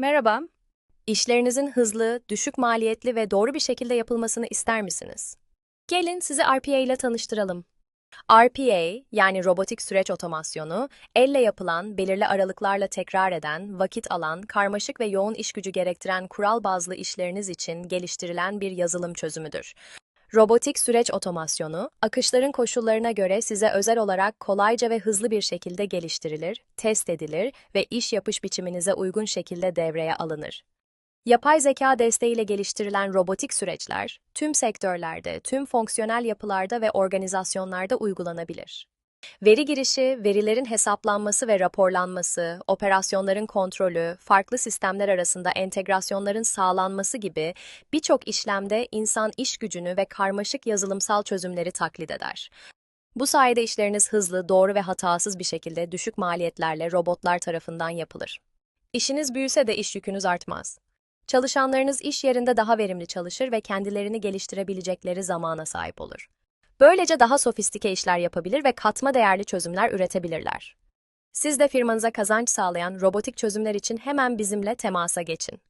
Merhaba. İşlerinizin hızlı, düşük maliyetli ve doğru bir şekilde yapılmasını ister misiniz? Gelin sizi RPA ile tanıştıralım. RPA, yani robotik süreç otomasyonu, elle yapılan, belirli aralıklarla tekrar eden, vakit alan, karmaşık ve yoğun iş gücü gerektiren kural bazlı işleriniz için geliştirilen bir yazılım çözümüdür. Robotik süreç otomasyonu, akışların koşullarına göre size özel olarak kolayca ve hızlı bir şekilde geliştirilir, test edilir ve iş yapış biçiminize uygun şekilde devreye alınır. Yapay zeka desteğiyle geliştirilen robotik süreçler, tüm sektörlerde, tüm fonksiyonel yapılarda ve organizasyonlarda uygulanabilir. Veri girişi, verilerin hesaplanması ve raporlanması, operasyonların kontrolü, farklı sistemler arasında entegrasyonların sağlanması gibi birçok işlemde insan iş gücünü ve karmaşık yazılımsal çözümleri taklit eder. Bu sayede işleriniz hızlı, doğru ve hatasız bir şekilde düşük maliyetlerle robotlar tarafından yapılır. İşiniz büyüse de iş yükünüz artmaz. Çalışanlarınız iş yerinde daha verimli çalışır ve kendilerini geliştirebilecekleri zamana sahip olur. Böylece daha sofistike işler yapabilir ve katma değerli çözümler üretebilirler. Siz de firmanıza kazanç sağlayan robotik çözümler için hemen bizimle temasa geçin.